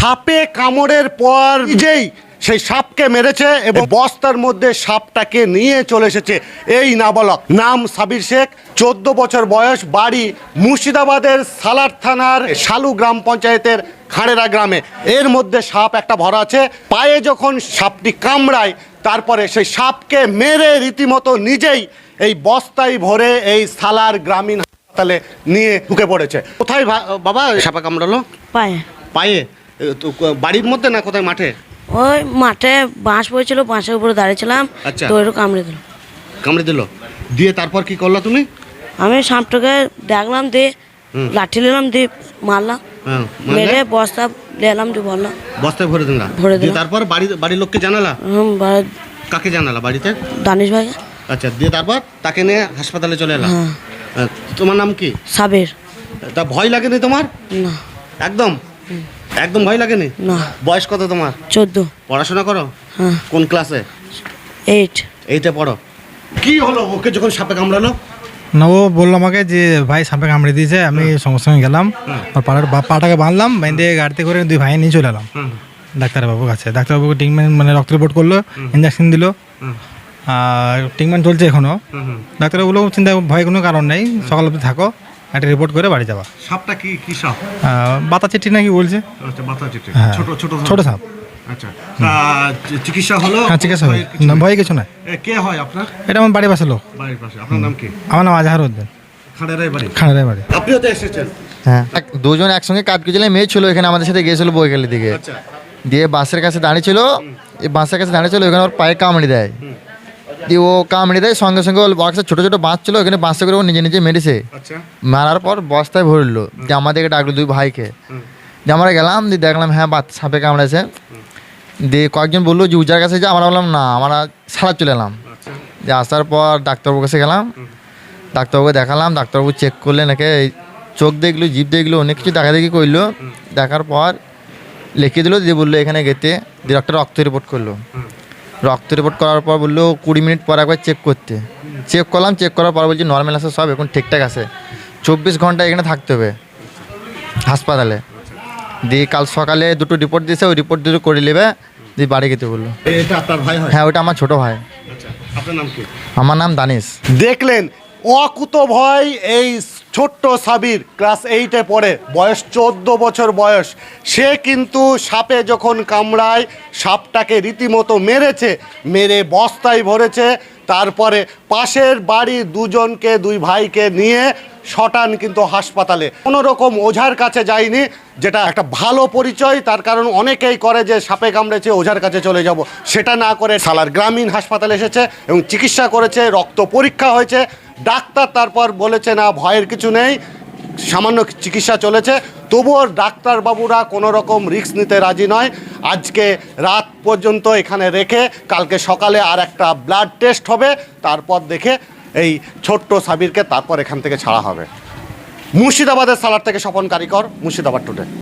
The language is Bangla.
সাপে কামড়ের পর নিজেই সেই সাপকে মেরেছে এবং বস্তার মধ্যে সাপটাকে নিয়ে চলে এসেছে। এই নাবালক নাম সাবির শেখ চোদ্দ বছর বয়স বাড়ি মুর্শিদাবাদের সালার থানার শালু গ্রাম পঞ্চায়েতের খাঁড়েরা গ্রামে। এর মধ্যে সাপ একটা ভরা আছে। পায়ে যখন সাপটি কামড়ায় তারপরে সেই সাপকে মেরে রীতিমতো নিজেই এই বস্তায় ভরে এই সালার গ্রামীণ হাসপাতালে নিয়ে ঢুকে পড়েছে। কোথায় বাবা সাপে কামড়ালো? পায়ে। পায়ে? তো বাড়ির মধ্যে না কোথায় মাঠে? ওই মাঠে বাঁশ পড়েছিল বাঁশের উপরে দাঁড়িয়েছিলাম। আচ্ছা। তো ওইটা কামড়ে দিল। কামড়ে দিল। দিয়ে তারপর কি করল তুমি? আমি সাপটাকে দেখলাম দিয়ে লাঠি নিলাম দিয়ে মারলাম। হ্যাঁ, মেরে বস্তা নিলাম দিয়ে বললাম বস্তায় ভরে দিলাম ভরে দিয়ে দিলাম। তারপর বাড়ি বাড়ির লোককে জানালা? হুম, কাকে জানালা বাড়িতে? দানিশ ভাই আচ্ছা দিয়ে তারপর তাকে নিয়ে হাসপাতালে চলে এলাম হ্যাঁ। তোমার নাম কি? সাবের। তা ভয় লাগেনি তোমার? না। একদম? একদম ভয় লাগেনি? না। বয়স কত তোমার? চোদ্দ। পড়াশোনা করো? হ্যাঁ। কোন ক্লাসে? এইট। এইতে পড়ো। কি হলো ওকে যখন সাপে কামড়ালো? না ও বলল আমাকে যে ভাই সাপে কামড়ে দিয়েছে আমি সঙ্গে সঙ্গে গেলাম। আর পাড়ার বা- পাটাকে বাঁধলাম বেঁধে গাড়িতে করে দুই ভাই নিয়ে চলে এলাম। ডাক্তারবাবুর কাছে। ডাক্তারবাবুকে ট্রিটমেন্ট মানে রক্ত রিপোর্ট করল ইঞ্জেকশন দিল। আর ট্রিটমেন্ট চলছে এখনও। ডাক্তারবাবু বলল চিন্তা ভয় কোনো কারণ নেই। সকাল অবধি থাকো। একটা রিপোর্ট করে বাড়ি যাওয়া সাপটা কি কি সাপ? বাতা চিঠি নাকি বলছে? আচ্ছা বাতা চিঠি হ্যাঁ ছোট ছোট ছোট সাপ। আচ্ছা তা চিকিৎসা হলো? হ্যাঁ চিকিৎসা হয় কিছু না ভয় কিছু না কে হয় আপনার? এটা আমার বাড়ি পাশে লোক। বাড়ির পাশে। আপনার নাম কি? আমার নাম আজহার উদ্দিন। খাড়ারাই বাড়ি? খানারের বাড়ি। আপনিও তো এসেছেন। হ্যাঁ এক- দুজন একসঙ্গে কাজ করছিলাম। মেয়ে ছিল এখানে আমাদের সাথে গিয়েছিল বইকালের দিকে। আচ্ছা। দিয়ে বাসের কাছে দাঁড়িয়ে ছিল এই বাসের কাছে দাঁড়িয়ে ছিল ওখানে ওর পায়ে কামড়ি দেয়। দিয়ে ও কামড়ে দেয় সঙ্গে সঙ্গে ওর বক্সে ছোটো ছোটো বাঁশ ছিল ওখানে বাঁচতে করে ও নিজে নিজে মেরেছে। আচ্ছা। মারার পর বস্তায় ভরলো দিয়ে আমাদেরকে ডাকলো দুই ভাইকে। দিয়ে আমরা গেলাম দিয়ে দেখলাম হ্যাঁ বাচ্চা সাপে কামড়েছে। দিয়ে কয়েকজন বলল যে উজার কাছে যা। আমরা বললাম না আমরা সারা চলে এলাম। আচ্ছা। দিয়ে আসার পর ডাক্তারবাবুর কাছে গেলাম। ডাক্তারবাবুকে দেখালাম ডাক্তারবাবু চেক করলে একে চোখ দেখল জিভ দেখল অনেক কিছু দেখা দেখি করল। দেখার পর লিখে দিল দিয়ে বলল এখানে গেতে দিয়ে ডক্টর রক্ত রিপোর্ট করল। রক্ত রিপোর্ট করার পর বলল কুড়ি মিনিট পর একবার চেক করতে। চেক করলাম চেক করার পর বলছি নর্মাল আছে সব এখন ঠিকঠাক আছে। চব্বিশ ঘণ্টা এখানে থাকতে হবে হাসপাতালে। দিয়ে কাল সকালে দুটো রিপোর্ট দিয়েছে ওই রিপোর্ট দুটো করে নেবে দিয়ে বাড়ি যেতে বলল। ভাই হ্যাঁ? ওটা আমার ছোট ভাই। আচ্ছা আপনার নাম কি? আমার নাম দানিশ। দেখলেন অকুত ভয় এই ছোট্ট সাবির ক্লাস এইটে পড়ে, বয়স চোদ্দ বছর বয়স। সে কিন্তু সাপে যখন কামড়ায়, সাপটাকে রীতিমতো মেরেছে, মেরে বস্তায় ভরেছে। তারপরে পাশের বাড়ির দুজনকে, দুই ভাইকে নিয়ে শটান কিন্তু হাসপাতালে। কোনো রকম ওঝার কাছে যায়নি, যেটা একটা ভালো পরিচয়। তার কারণ অনেকেই করে যে সাপে কামড়েছে, ওঝার কাছে চলে যাব। সেটা না করে সালার গ্রামীণ হাসপাতালে এসেছে এবং চিকিৎসা করেছে, রক্ত পরীক্ষা হয়েছে। ডাক্তার তারপর বলেছে, না, ভয়ের কিছু নেই, সামান্য চিকিৎসা চলেছে। তবুও ডাক্তারবাবুরা কোনো রকম রিস্ক নিতে রাজি নয়। আজকে রাত পর্যন্ত এখানে রেখে কালকে সকালে আর একটা ব্লাড টেস্ট হবে, তারপর দেখে এই ছোট্ট সাবিরকে তারপর এখান থেকে ছাড়া হবে। মুর্শিদাবাদের সালার থেকে স্বপন কারিকর, মুর্শিদাবাদ টুডে।